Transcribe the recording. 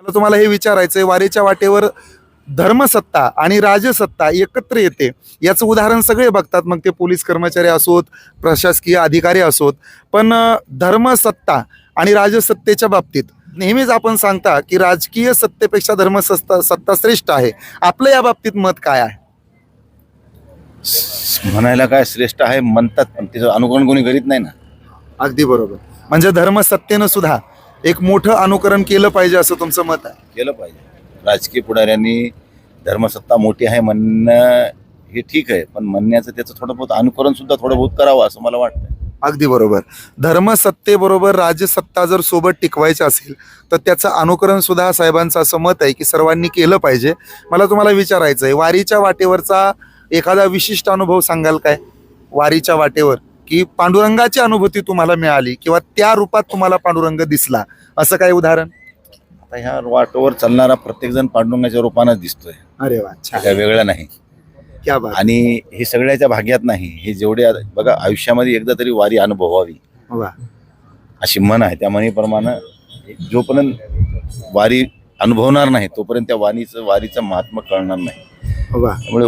मला तुम्हाला हे विचारायचंय वारीच्या वाटेवर धर्मसत्ता आणि राजसत्ता एकत्र येते. याचं उदाहरण सगळे बघतात. मग ते पोलीस कर्मचारी असोत प्रशासकीय अधिकारी असोत. पण धर्मसत्ता आणि राजसत्तेच्या बाबतीत नेहमीच आपण सांगता की राजकीय सत्तेपेक्षा धर्मसत्ता सत्ता श्रेष्ठ आहे. आपलं या बाबतीत मत काय आहे? म्हणायला काय श्रेष्ठ आहे? म्हणतात पण त्याचं अनुकरण कोणी करीत नाही ना. अगदी बरोबर. म्हणजे धर्मसत्तेनं सुद्धा एक मोठं अनुकरण केलं पाहिजे असं तुमचं मत आहे? केलं पाहिजे. राजकीय पुढाऱ्यांनी धर्मसत्ता मोठी आहे म्हणणं हे ठीक आहे पण म्हणण्याचं त्याचं थोडं बहुत अनुकरण सुद्धा थोडं बहुत करावं असं मला वाटतं अगदी बरोबर. धर्मसत्तेबरोबर राजसत्ता जर सोबत टिकवायची असेल तर त्याचं अनुकरण सुद्धा साहेबांचं असं मत आहे की सर्वांनी केलं पाहिजे. मला तुम्हाला विचारायचं आहे वारीच्या वाटेवरचा एखादा विशिष्ट अनुभव सांगाल काय? वारीच्या वाटेवर. की पांडुरंगाची अनुभूती तुम्हाला मिळाली किंवा त्या रूपात तुम्हाला पांडुरंग दिसला असं काय उदाहरण? आता ह्या वाटोवर चालणारा प्रत्येक जण पांडुरंगाच्या रूपानं दिसतोय. अरे वा छान. काय वेगळं नाही. क्या बात. आणि हे सगळ्याच्या भाग्यात नाही हे जेवढे बघा आयुष्यामध्ये एकदा तरी वारी अनुभवावी. वा. अशी म्हण आहे त्या म्हणीप्रमाणे जोपर्यंत वारी अनुभवणार नाही तोपर्यंत त्या वाणीचं वारीचं महात्मा कळणार नाही. वा. त्यामुळे